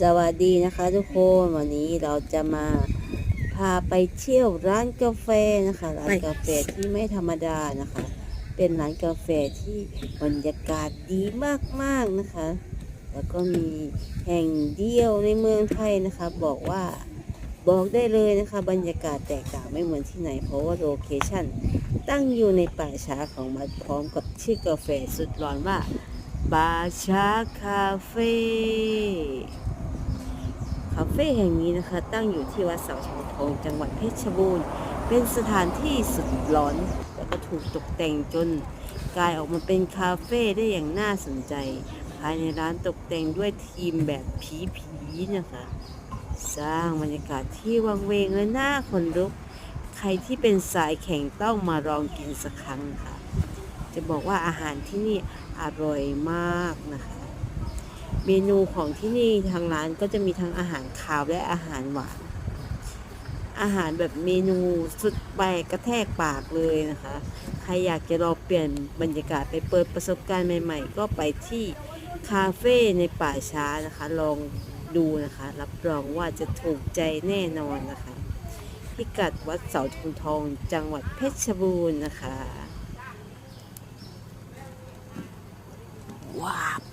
สวัสดีนะคะทุกคนวันนี้เราจะมาพาไปเที่ยวร้านกาแฟนะคะ ร้านกาแฟที่ไม่ธรรมดานะคะ เป็นร้านกาแฟที่บรรยากาศดีมากๆนะคะ แล้วก็มีแห่งเดียวในเมืองไทยนะคะ บอกว่า บอกได้เลยนะคะ บรรยากาศแตกต่างไม่เหมือนที่ไหน เพราะว่าโลเคชั่นตั้งอยู่ในป่าช้าของมันพร้อมกับชื่อกาแฟสุดร้อนว่าบาชาคาเฟ่คาเฟ่แห่งนี้นะคะ ตั้งอยู่ที่วัดเสาทองทองจังหวัดเพชรบูรณ์ เป็นสถานที่สุดร้อน แล้วก็ถูกตกแต่งจนกลายออกมาเป็นคาเฟ่ได้อย่างน่าสนใจ ภายในร้านตกแต่งด้วยทีมแบบผีๆนะคะ สร้างบรรยากาศที่วังเวงและน่าขนลุก ใครที่เป็นสายแข่งต้องมาลองกินสักครั้งค่ะ จะบอกว่าอาหารที่นี่อร่อยมากนะคะ เมนูของที่นี่ทางร้านก็จะมีทั้งอาหารคาวและอาหารหวาน อาหารแบบเมนูสุดแปลกกระแทกปากเลยนะคะ ใครอยากจะลองเปลี่ยนบรรยากาศไปเปิดประสบการณ์ใหม่ ๆ ก็ไปที่คาเฟ่ในป่าช้านะคะ ลองดูนะคะ รับรองว่าจะถูกใจแน่นอนนะคะ พิกัดวัดเสาธงทองจังหวัดเพชรบูรณ์นะคะว้าว